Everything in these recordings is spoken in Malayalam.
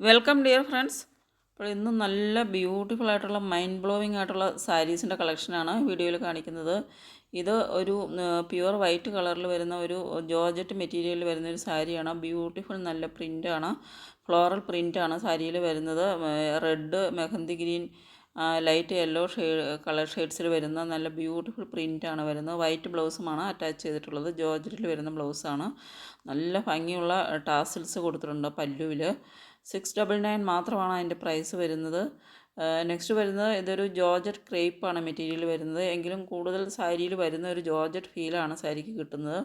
വെൽക്കം ഡിയർ ഫ്രണ്ട്സ് അപ്പോൾ ഇന്ന് നല്ല ബ്യൂട്ടിഫുൾ ആയിട്ടുള്ള മൈൻഡ് ബ്ലോവിങ് ആയിട്ടുള്ള സാരീസിന്റെ കളക്ഷനാണ് വീഡിയോയിൽ കാണിക്കുന്നത്. ഇത് ഒരു പ്യുവർ വൈറ്റ് കളറിൽ വരുന്ന ഒരു ജോർജറ്റ് മെറ്റീരിയലിൽ വരുന്ന ഒരു സാരിയാണ് ബ്യൂട്ടിഫുൾ നല്ല പ്രിന്റാണ് ഫ്ലോറൽ പ്രിന്റാണ് സാരിയിൽ വരുന്നത്. Red mehndi green light yellow shade colour ഷെയ്ഡ്സിൽ വരുന്ന നല്ല ബ്യൂട്ടിഫുൾ പ്രിന്റാണ് വരുന്നത്. വൈറ്റ് ബ്ലൗസുമാണ് അറ്റാച്ച് ചെയ്തിട്ടുള്ളത്. ജോർജറ്റിൽ വരുന്ന ബ്ലൗസാണ് നല്ല ഭംഗിയുള്ള ടാസിൽസ് കൊടുത്തിട്ടുണ്ട് പല്ലുവിൽ സിക്സ് ഡബിൾ നയൻ മാത്രമാണ് അതിന്റെ പ്രൈസ് വരുന്നത്. നെക്സ്റ്റ് വരുന്നത് ഇതൊരു ജോർജറ്റ് ക്രേപ്പാണ് മെറ്റീരിയൽ വരുന്നത്. എങ്കിലും കൂടുതൽ സാരിയിൽ വരുന്ന ഒരു ജോർജറ്റ് ഫീലാണ് സാരിക്ക് കിട്ടുന്നത്.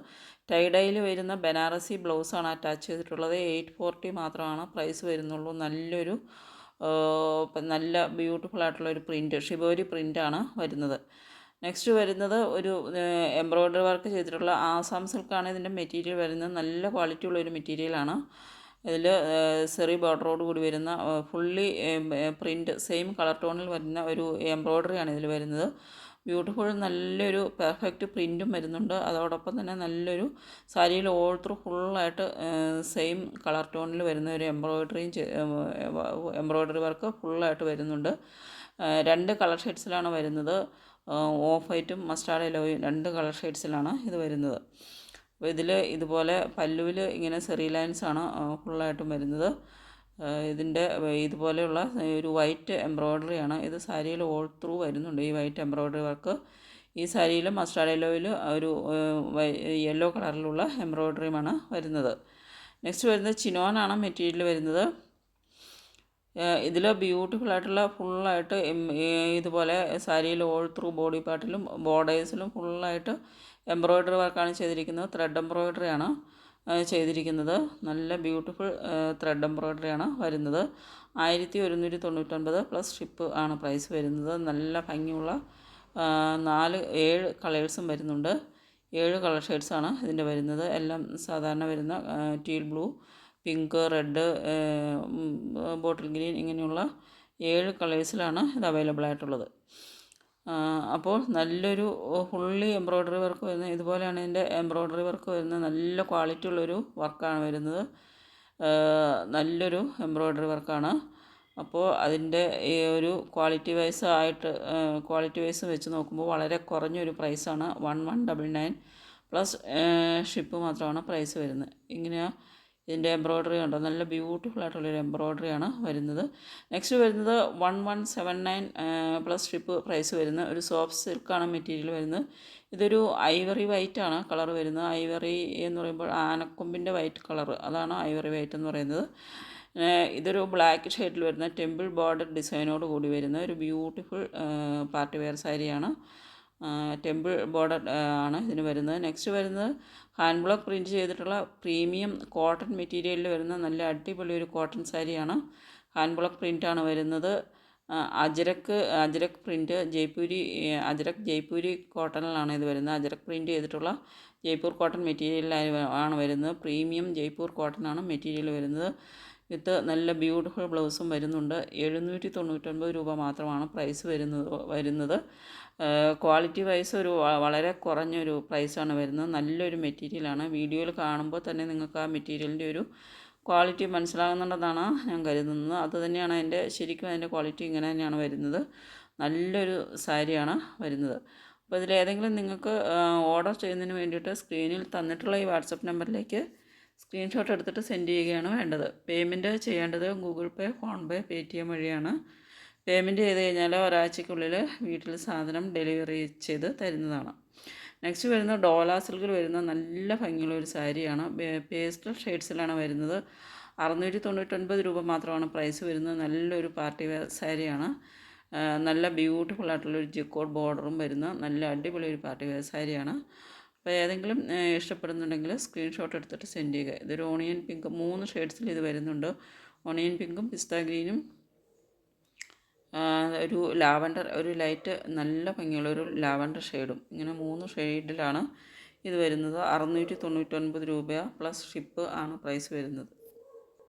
ടൈഡയിൽ വരുന്ന ബനാറസി ബ്ലൗസാണ് അറ്റാച്ച് ചെയ്തിട്ടുള്ളത്. എയ്റ്റ് ഫോർട്ടി മാത്രമാണ് പ്രൈസ് വരുന്നുള്ളൂ. നല്ലൊരു നല്ല ബ്യൂട്ടിഫുൾ ആയിട്ടുള്ള ഒരു പ്രിന്റ് ഷിബോരി പ്രിന്റാണ് വരുന്നത്. നെക്സ്റ്റ് വരുന്നത് ഒരു എംബ്രോയ്ഡറി വർക്ക് ചെയ്തിട്ടുള്ള ആസാം സിൽക്കാണ് ഇതിന്റെ മെറ്റീരിയൽ വരുന്നത്. നല്ല ക്വാളിറ്റി ഉള്ള ഒരു മെറ്റീരിയലാണ്. ഇതിൽ സെറി ബോർഡറോട് കൂടി വരുന്ന ഫുള്ളി പ്രിന്റ് സെയിം കളർ ടോണിൽ വരുന്ന ഒരു എംബ്രോയ്ഡറിയാണ് ഇതിൽ വരുന്നത്. ബ്യൂട്ടിഫുൾ നല്ലൊരു പെർഫെക്റ്റ് പ്രിന്റും വരുന്നുണ്ട്. അതോടൊപ്പം തന്നെ നല്ലൊരു സാരിയിൽ ഓൾ ത്രൂ ഫുള്ളായിട്ട് സെയിം കളർ ടോണിൽ വരുന്ന ഒരു എംബ്രോയ്ഡറിയും എംബ്രോയ്ഡറി വർക്ക് ഫുള്ളായിട്ട് വരുന്നുണ്ട്. രണ്ട് കളർ ഷെയ്ഡ്സിലാണ് വരുന്നത്. ഓഫ് വൈറ്റും മസ്റ്റാർഡ് യെല്ലോയും രണ്ട് കളർ ഷെയ്ഡ്സിലാണ് ഇത് വരുന്നത്. അപ്പോൾ ഇതിൽ ഇതുപോലെ പല്ലുവിൽ ഇങ്ങനെ സെറി ലൈൻസ് ആണ് ഫുള്ളായിട്ടും വരുന്നത്. ഇതിന്റെ ഇതുപോലെയുള്ള ഒരു വൈറ്റ് എംബ്രോയ്ഡറിയാണ് ഇത് സാരിയിൽ ഓൾ ത്രൂ വരുന്നുണ്ട്. ഈ വൈറ്റ് എംബ്രോയ്ഡറി വർക്ക് ഈ സാരിയിൽ മസ്റ്റാർഡ് യെല്ലോയിൽ ഒരു യെല്ലോ കളറിലുള്ള എംബ്രോയ്ഡറിയുമാണ് വരുന്നത്. നെക്സ്റ്റ് വരുന്നത് ചിനോനാണ് മെറ്റീരിയൽ വരുന്നത്. ഇതിൽ ബ്യൂട്ടിഫുൾ ആയിട്ടുള്ള ഫുള്ളായിട്ട് ഇതുപോലെ സാരിയിൽ ഓൾ ത്രൂ ബോഡി പാർട്ടിലും ബോർഡേഴ്സിലും ഫുള്ളായിട്ട് എംബ്രോയ്ഡറി വർക്കാണ് ചെയ്തിരിക്കുന്നത്. ത്രെഡ് എംബ്രോയ്ഡറിയാണ് ആണ്. ചെയ്തിരിക്കുന്നത്. നല്ല ബ്യൂട്ടിഫുൾ ത്രെഡ് എംബ്രോയ്ഡറി ആണ് വരുന്നത്. ആയിരത്തി ഒരുന്നൂറ്റി തൊണ്ണൂറ്റൊൻപത് പ്ലസ് ഷിപ്പ് ആണ് പ്രൈസ് വരുന്നത്. നല്ല ഭംഗിയുള്ള നാല് ഏഴ് കളേഴ്സും വരുന്നുണ്ട്. ഏഴ് കളർ ഷെയ്ഡ്സാണ് ഇതിന്റെ വരുന്നത്. എല്ലാം സാധാരണ വരുന്ന teal blue pink red bottle green ഇങ്ങനെയുള്ള ഏഴ് കളേഴ്സിലാണ് ഇത് അവൈലബിൾ ആയിട്ടുള്ളത്. അപ്പോൾ നല്ലൊരു ഫുള്ളി എംബ്രോയ്ഡറി വർക്ക് വരുന്ന ഇതുപോലെയാണ് ഇതിന്റെ എംബ്രോയ്ഡറി വർക്ക് വരുന്നത് നല്ല ക്വാളിറ്റി ഉള്ളൊരു വർക്കാണ് വരുന്നത്. നല്ലൊരു എംബ്രോയ്ഡറി വർക്കാണ് അപ്പോൾ അതിന്റെ ഈ ഒരു ക്വാളിറ്റി വൈസ് ആയിട്ട് ക്വാളിറ്റി വൈസ് വെച്ച് നോക്കുമ്പോൾ വളരെ കുറഞ്ഞൊരു പ്രൈസാണ് one one double nine plus ship മാത്രമാണ് പ്രൈസ് വരുന്നത്. ഇങ്ങനെയാണ് ഇതിന്റെ എംബ്രോയ്ഡറി ഉണ്ട് നല്ല ബ്യൂട്ടിഫുൾ ആയിട്ടുള്ളൊരു എംബ്രോയ്ഡറിയാണ് വരുന്നത്. നെക്സ്റ്റ് വരുന്നത് one one seven nine plus ship price വരുന്ന ഒരു സോഫ്റ്റ് സിൽക്കാണ് മെറ്റീരിയൽ വരുന്നത്. ഇതൊരു ഐവറി വൈറ്റ് ആണ് കളർ വരുന്നത്. ഐവറി എന്ന് പറയുമ്പോൾ ആനക്കൊമ്പിന്റെ വൈറ്റ് കളർ അതാണ് ഐവറി വൈറ്റ് എന്ന് പറയുന്നത്. ഇതൊരു ബ്ലാക്ക് ഷെയ്ഡിൽ വരുന്ന ടെമ്പിൾ ബോർഡർ ഡിസൈനോട് കൂടി വരുന്ന ഒരു ബ്യൂട്ടിഫുൾ പാർട്ടി വെയർ സാരിയാണ്. ടെമ്പിൾ ബോർഡർ ആണ് ഇതിന് വരുന്നത്. നെക്സ്റ്റ് വരുന്നത് ഹാൻഡ് ബ്ലോക്ക് പ്രിന്റ് ചെയ്തിട്ടുള്ള പ്രീമിയം കോട്ടൺ മെറ്റീരിയലിൽ വരുന്ന നല്ല അടിപൊളി ഒരു കോട്ടൺ സാരിയാണ് ഹാൻഡ് ബ്ലോക്ക് പ്രിന്റാണ് വരുന്നത്. അജരക്ക് അജരക് പ്രിന്റ് ജയ്പൂരി അജരക് ജയ്പൂരി കോട്ടണിലാണ് ഇത് വരുന്നത്. അജരക് പ്രിന്റ് ചെയ്തിട്ടുള്ള ജയ്പൂർ കോട്ടൺ മെറ്റീരിയലിലാണ് ആണ് വരുന്നത്. പ്രീമിയം ജയ്പൂർ കോട്ടൺ ആണ് മെറ്റീരിയൽ വരുന്നത്. വിത്ത് നല്ല ബ്യൂട്ടിഫുൾ ബ്ലൗസും വരുന്നുണ്ട്. എഴുന്നൂറ്റി തൊണ്ണൂറ്റൊൻപത് രൂപ മാത്രമാണ് പ്രൈസ് വരുന്നത് വരുന്നത്. ക്വാളിറ്റി വൈസ് ഒരു വളരെ കുറഞ്ഞൊരു പ്രൈസാണ് വരുന്നത്. നല്ലൊരു മെറ്റീരിയലാണ് വീഡിയോയിൽ കാണുമ്പോൾ തന്നെ നിങ്ങൾക്ക് ആ മെറ്റീരിയലിന്റെ ഒരു ക്വാളിറ്റി മനസ്സിലാകുന്നുണ്ടെന്നാണ് ഞാൻ കരുതുന്നത്. അതുതന്നെയാണ് അതിന്റെ ശരിക്കും അതിന്റെ ക്വാളിറ്റി ഇങ്ങനെ തന്നെയാണ് വരുന്നത്. നല്ലൊരു സാരിയാണ് വരുന്നത്. അപ്പോൾ ഇതിലേതെങ്കിലും നിങ്ങൾക്ക് ഓർഡർ ചെയ്യുന്നതിന് വേണ്ടിയിട്ട് സ്ക്രീനിൽ തന്നിട്ടുള്ള ഈ വാട്സപ്പ് നമ്പറിലേക്ക് സ്ക്രീൻഷോട്ട് എടുത്തിട്ട് സെൻഡ് ചെയ്യുകയാണ് വേണ്ടത്. പേയ്മെന്റ് ചെയ്യേണ്ടത് Google Pay PhonePe T M വഴിയാണ്. പേയ്മെന്റ് ചെയ്ത് കഴിഞ്ഞാൽ ഒരാഴ്ചയ്ക്കുള്ളിൽ വീട്ടിൽ സാധനം ഡെലിവറി ചെയ്ത് തരുന്നതാണ്. നെക്സ്റ്റ് വരുന്ന ഡോലാ സിൽക്കിൽ വരുന്ന നല്ല ഭംഗിയുള്ള ഒരു സാരിയാണ് പേസ്റ്റൽ ഷെയ്ഡ്സിലാണ് വരുന്നത്. അറുന്നൂറ്റി തൊണ്ണൂറ്റൊൻപത് രൂപ മാത്രമാണ് പ്രൈസ് വരുന്നത്. നല്ലൊരു പാർട്ടി വെയർ സാരിയാണ്. നല്ല ബ്യൂട്ടിഫുൾ ആയിട്ടുള്ളൊരു ജിക്കോഡ് ബോർഡറും വരുന്ന നല്ല അടിപൊളി ഒരു പാർട്ടി വെയർ സാരിയാണ്. അപ്പോൾ ഏതെങ്കിലും ഇഷ്ടപ്പെടുന്നുണ്ടെങ്കിൽ സ്ക്രീൻഷോട്ട് എടുത്തിട്ട് സെൻഡ് ചെയ്യുക. ഇതൊരു ഓണിയൻ പിങ്ക് മൂന്ന് ഷെയ്ഡ്സിൽ ഇത് വരുന്നുണ്ട്. ഓണിയൻ പിങ്കും പിസ്ത ഗ്രീനും ഒരു ലാവൻഡർ ഒരു ലൈറ്റ് നല്ല ഭംഗിയുള്ള ഒരു ലാവൻഡർ ഷെയ്ഡും ഇങ്ങനെ മൂന്ന് ഷെയ്ഡിലാണ് ഇത് വരുന്നത്. അറുന്നൂറ്റി തൊണ്ണൂറ്റൊൻപത് രൂപ പ്ലസ് ഷിപ്പ് ആണ് പ്രൈസ് വരുന്നത്.